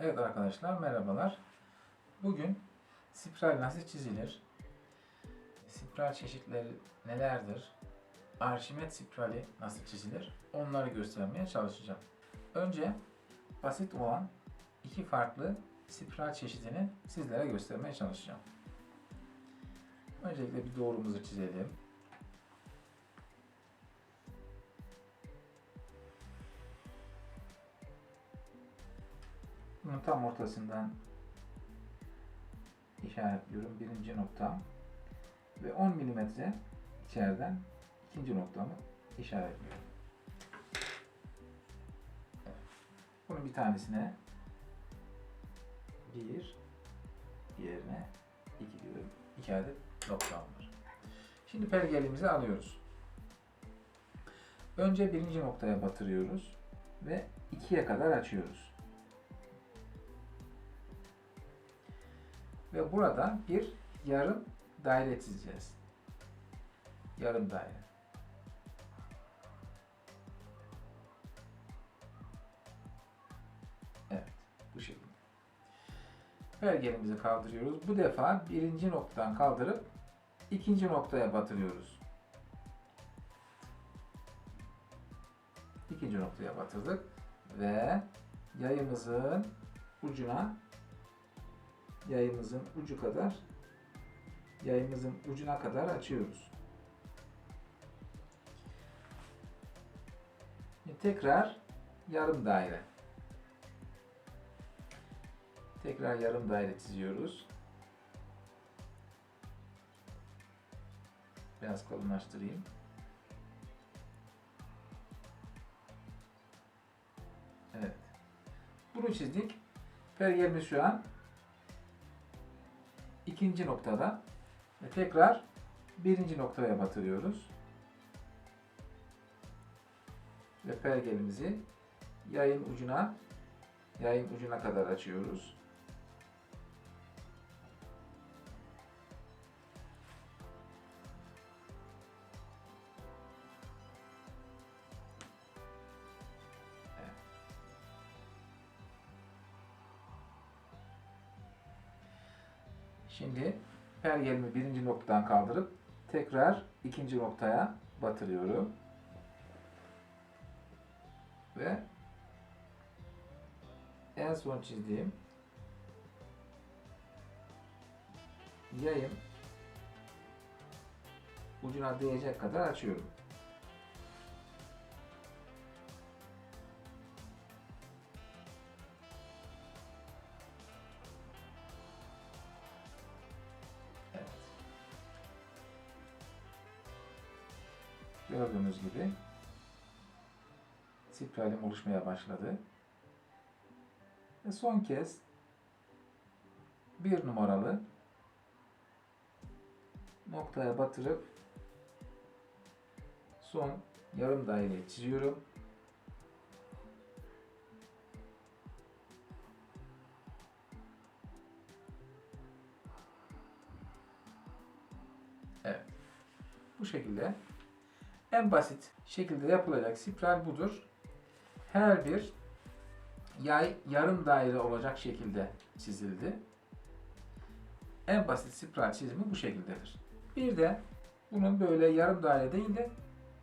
Evet arkadaşlar merhabalar. Bugün spiral nasıl çizilir? Spiral çeşitleri nelerdir? Arşimet spirali nasıl çizilir? Onları göstermeye çalışacağım. Önce basit olan iki farklı spiral çeşidini sizlere göstermeye çalışacağım. Öncelikle bir doğrumuzu çizelim. Bunun tam ortasından işaretliyorum birinci noktam ve 10 milimetre içeriden ikinci noktamı işaretliyorum. Bunun bir tanesine bir, diğerine iki diyorum. İki adet noktam var. Şimdi pergelimizi alıyoruz. Önce birinci noktaya batırıyoruz ve ikiye kadar açıyoruz. Ve burada bir yarım daire çizeceğiz. Yarım daire. Evet, bu şekilde. Pergelimizi kaldırıyoruz. Bu defa birinci noktadan kaldırıp ikinci noktaya batırıyoruz. İkinci noktaya batırdık ve yayımızın ucuna yayımızın ucu kadar yayımızın ucuna kadar açıyoruz. Tekrar yarım daire. Tekrar yarım daire çiziyoruz. Biraz kalınlaştırayım. Evet. Bunu çizdik. Pergelimiz şu an ikinci noktada ve tekrar birinci noktaya batırıyoruz. Ve pergelimizi yayın ucuna yayın ucuna kadar açıyoruz. Şimdi pergelimi birinci noktadan kaldırıp tekrar ikinci noktaya batırıyorum. Ve en son çizdiğim yayın ucuna değecek kadar açıyorum. Gördüğünüz gibi spiralim oluşmaya başladı. Ve son kez bir numaralı noktaya batırıp son yarım daireyi çiziyorum. Evet. Bu şekilde en basit şekilde yapılacak spiral budur. Her bir yay yarım daire olacak şekilde çizildi. En basit spiral çizimi bu şekildedir. Bir de bunun böyle yarım daire değil de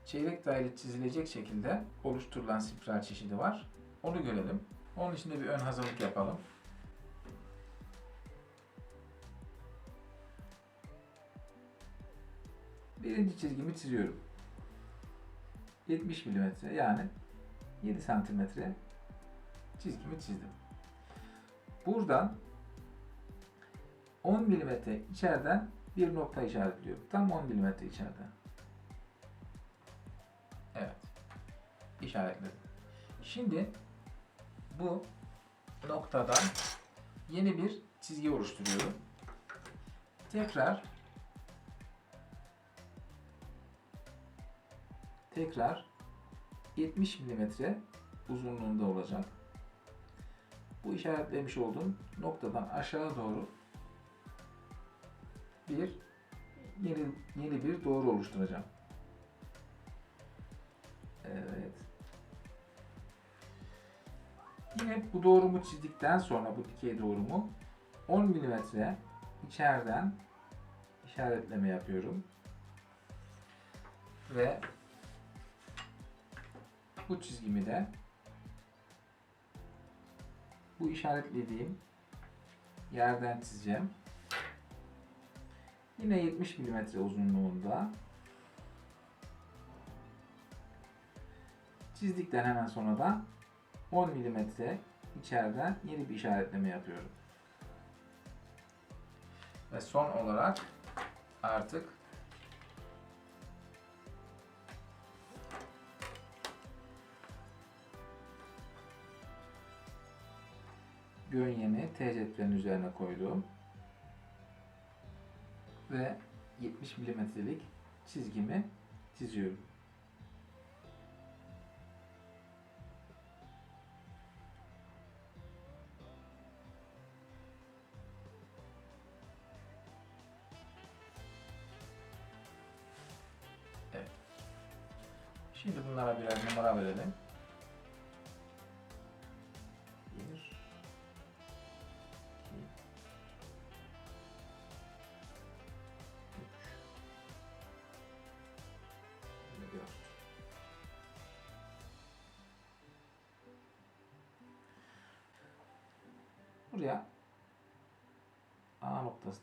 çeyrek daire çizilecek şekilde oluşturulan spiral çeşidi var. Onu görelim. Onun için de bir ön hazırlık yapalım. Birinci çizgimi çiziyorum. 70 mm yani 7 santimetre çizgimi çizdim. Buradan 10 mm içeriden bir nokta işaretliyorum. Tam 10 mm içeriden. Evet. İşaretledim. Şimdi bu noktadan yeni bir çizgi oluşturuyorum. Tekrar tekrar 70 mm uzunluğunda olacak. Bu işaretlemiş olduğum noktadan aşağı doğru bir yeni yeni bir doğru oluşturacağım. Evet. Yine bu doğrumu çizdikten sonra bu dikey doğrumu 10 mm içeriden işaretleme yapıyorum. Ve bu çizgimi de bu işaretlediğim yerden çizeceğim. Yine 70 mm uzunluğunda çizdikten hemen sonra da 10 mm içeriden yeni bir işaretleme yapıyorum. Ve son olarak artık gönyemi T cetvelin üzerine koydum. Ve 70 milimetrelik çizgimi çiziyorum. Evet. Şimdi bunlara birer numara verelim.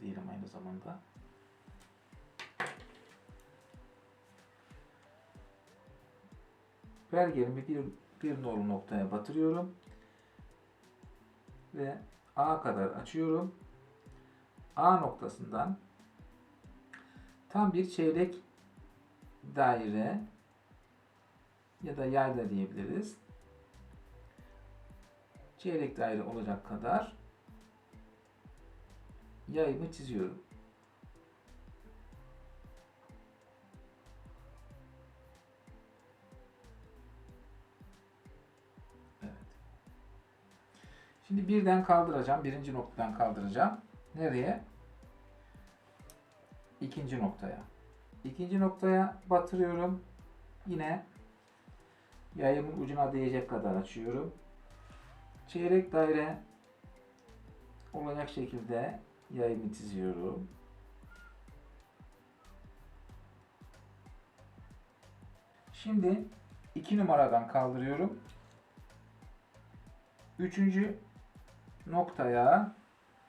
Diyelim aynı zamanda. Pergelimi bir, bir nolu noktaya batırıyorum. Ve A kadar açıyorum. A noktasından tam bir çeyrek daire ya da yay da diyebiliriz. Çeyrek daire olacak kadar yayımı çiziyorum. Evet. Şimdi birden kaldıracağım. Birinci noktadan kaldıracağım. Nereye? İkinci noktaya. İkinci noktaya batırıyorum. Yine yayımın ucuna değecek kadar açıyorum. Çeyrek daire olacak şekilde yayımı çiziyorum. Şimdi iki numaradan kaldırıyorum. Üçüncü noktaya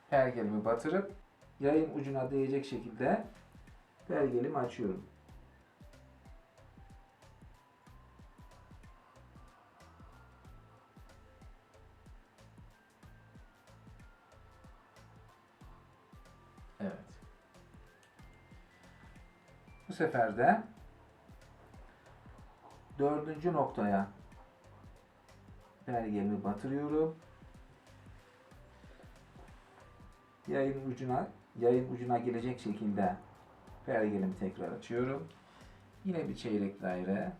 pergelimi batırıp yayın ucuna değecek şekilde pergelimi açıyorum. Bu sefer de dördüncü noktaya pergelimi batırıyorum. Yayın ucuna yayın ucuna gelecek şekilde pergelimi tekrar açıyorum. Yine bir çeyrek daire.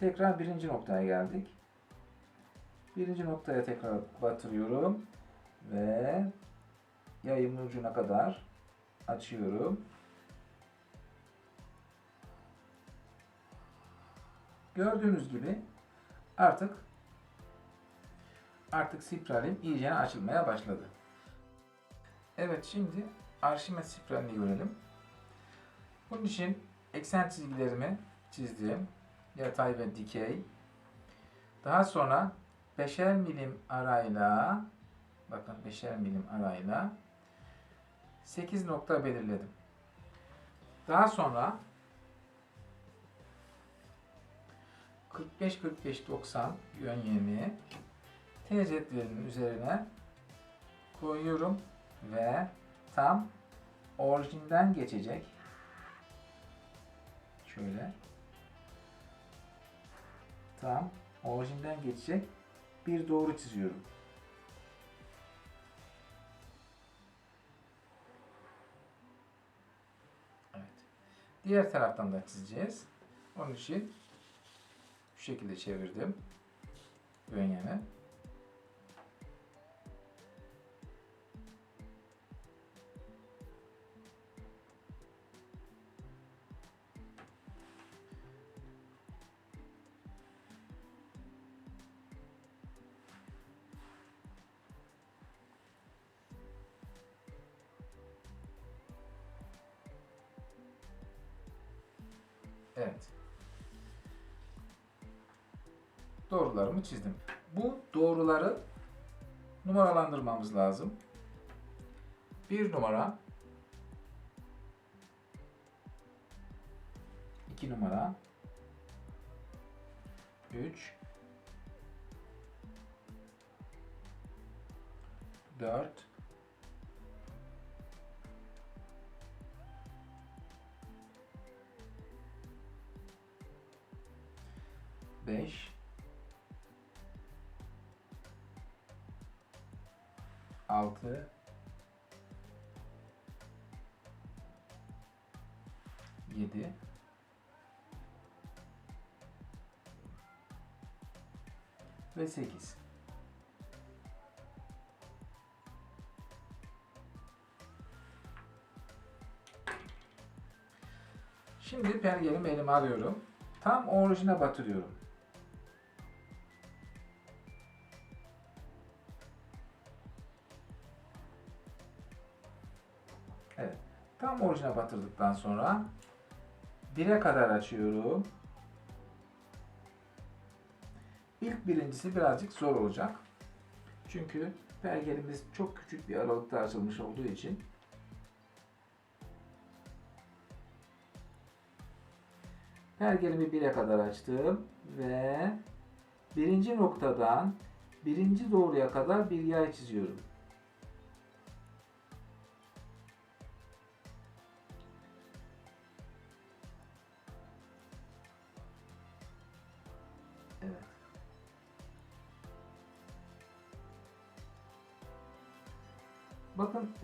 Tekrar birinci noktaya geldik. Birinci noktaya tekrar batırıyorum ve yayımın ucuna kadar açıyorum. Gördüğünüz gibi artık artık spiralim iyice açılmaya başladı. Evet şimdi Arşimet spiralini görelim. Bunun için eksen çizgilerimi çizdim. Yatay ve dikey. Daha sonra beşer milim arayla bakın beşer milim arayla 8 nokta belirledim. Daha sonra 45 45 90 yönyemi T cetvelinin üzerine koyuyorum ve tam orijinden geçecek. Şöyle. Tam orijinden geçecek bir doğru çiziyorum. Evet. Diğer taraftan da çizeceğiz. Onun için şu şekilde çevirdim. Gönyemi. Evet. Çizdim. Bu doğruları numaralandırmamız lazım. Bir numara, iki numara, üç, dört, beş, altı, yedi, ve sekiz. Şimdi pergelimi elime alıyorum. Tam orijine batırıyorum. Orijine batırdıktan sonra 1'e kadar açıyorum. İlk birincisi birazcık zor olacak. Çünkü pergelimiz çok küçük bir aralıkta açılmış olduğu için Pergelimi 1'e kadar açtım ve birinci noktadan birinci doğruya kadar bir yay çiziyorum.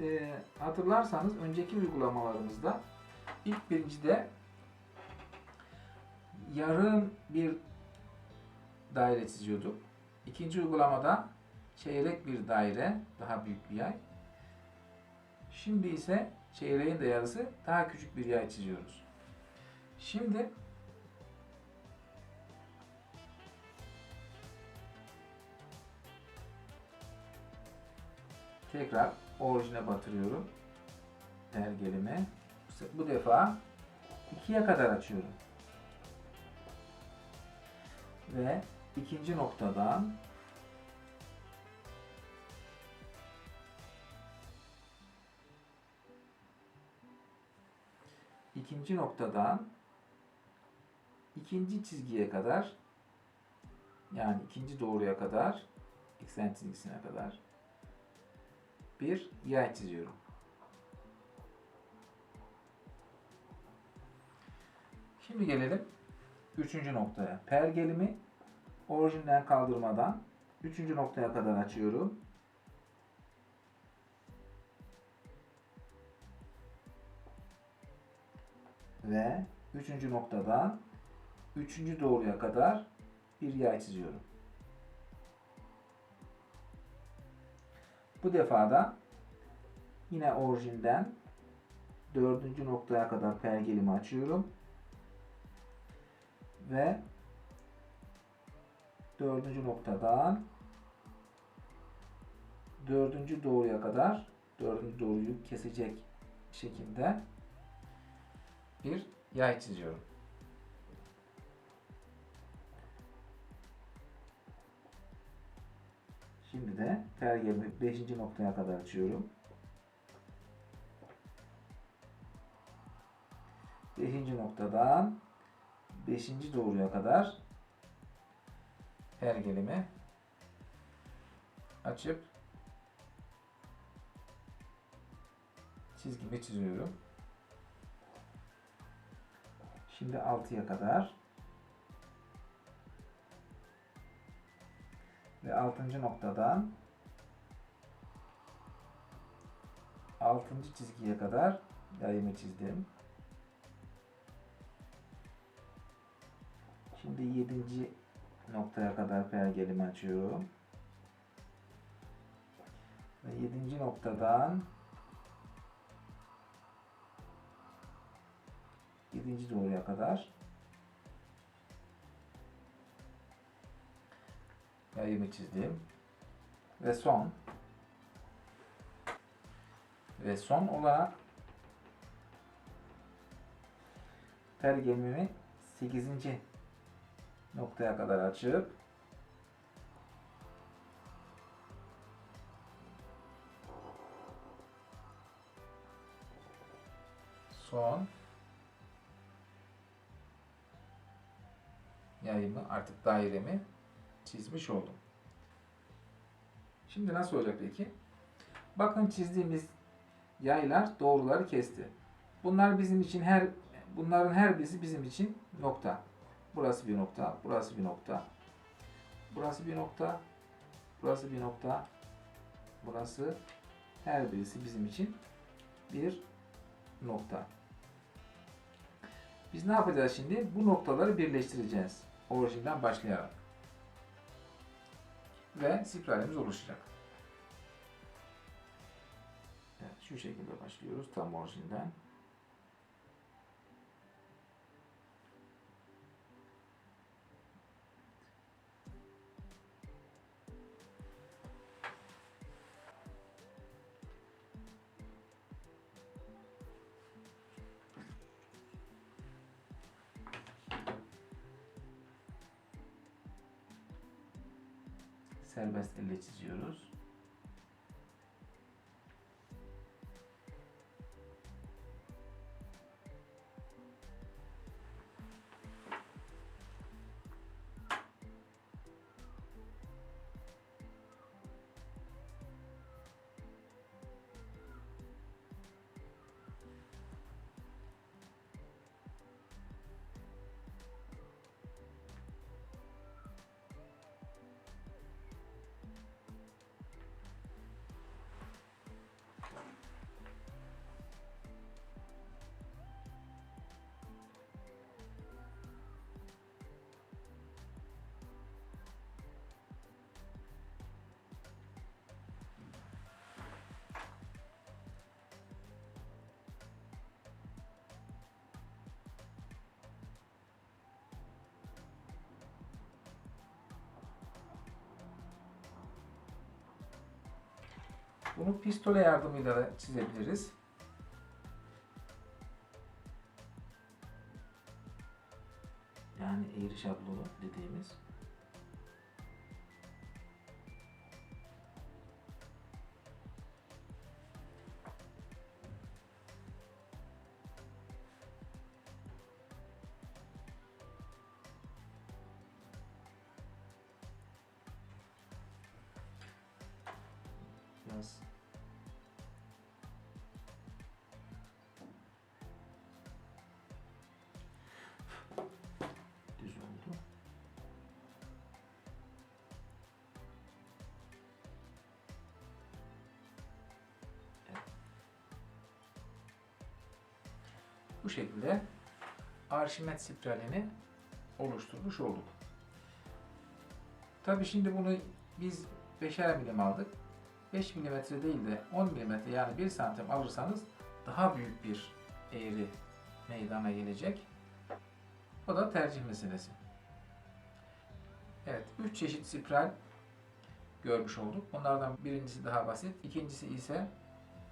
E, hatırlarsanız önceki uygulamalarımızda ilk birincide yarım bir daire çiziyorduk. İkinci uygulamada çeyrek bir daire, daha büyük bir yay. Şimdi ise çeyreğin de yarısı daha küçük bir yay çiziyoruz. Şimdi tekrar orijine batırıyorum pergelimi. Bu defa ikiye kadar açıyorum. Ve ikinci noktadan ikinci noktadan ikinci çizgiye kadar yani ikinci doğruya kadar eksen çizgisine kadar bir yay çiziyorum. Şimdi gelelim üçüncü noktaya. Pergelimi orijinden kaldırmadan üçüncü noktaya kadar açıyorum. Ve üçüncü noktadan üçüncü doğruya kadar bir yay çiziyorum. Bu defada yine orijinden dördüncü noktaya kadar pergelimi açıyorum. Ve dördüncü noktadan dördüncü doğruya kadar dördüncü doğruyu kesecek şekilde bir yay çiziyorum. Şimdi de pergelimi 5. noktaya kadar açıyorum. 5. noktadan 5. doğruya kadar pergelimi açıp çizgimi çiziyorum. Şimdi 6'ya kadar ve 6. noktadan 6. çizgiye kadar yayımı çizdim. Şimdi 7. noktaya kadar pergelimi açıyorum. Ve 7. noktadan 7. doğruya kadar yayımı çizdim. Ve son ve son olarak pergelimi 8. noktaya kadar açıp son yayımı artık dairemi çizmiş oldum. Şimdi nasıl olacak peki? Bakın çizdiğimiz yaylar doğruları kesti. Bunlar bizim için her bunların her birisi bizim için nokta. Burası bir nokta, burası bir nokta. Burası bir nokta, burası bir nokta. Burası her birisi bizim için bir nokta. Biz ne yapacağız şimdi? Bu noktaları birleştireceğiz. Orijinden başlayarak. Ve spiralimiz oluşacak. Evet, şu şekilde başlıyoruz tam orijinden. Serbest elle çiziyoruz. Bunu pistole yardımıyla da çizebiliriz. Yani eğri şablonu dediğimiz. Bu şekilde Arşimet spiralini oluşturmuş olduk. Tabi şimdi bunu biz 5'er milim aldık. 5 mm değil de 10 mm yani 1 santim alırsanız daha büyük bir eğri meydana gelecek. O da tercih meselesi. Evet, 3 çeşit spiral görmüş olduk. Bunlardan birincisi daha basit, ikincisi ise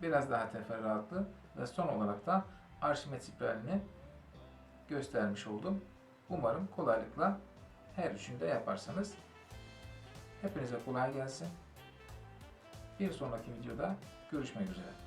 biraz daha teferruatlı ve son olarak da Arşimet spiralini göstermiş oldum. Umarım kolaylıkla her üçünü de yaparsanız. Hepinize kolay gelsin. Bir sonraki videoda görüşmek üzere.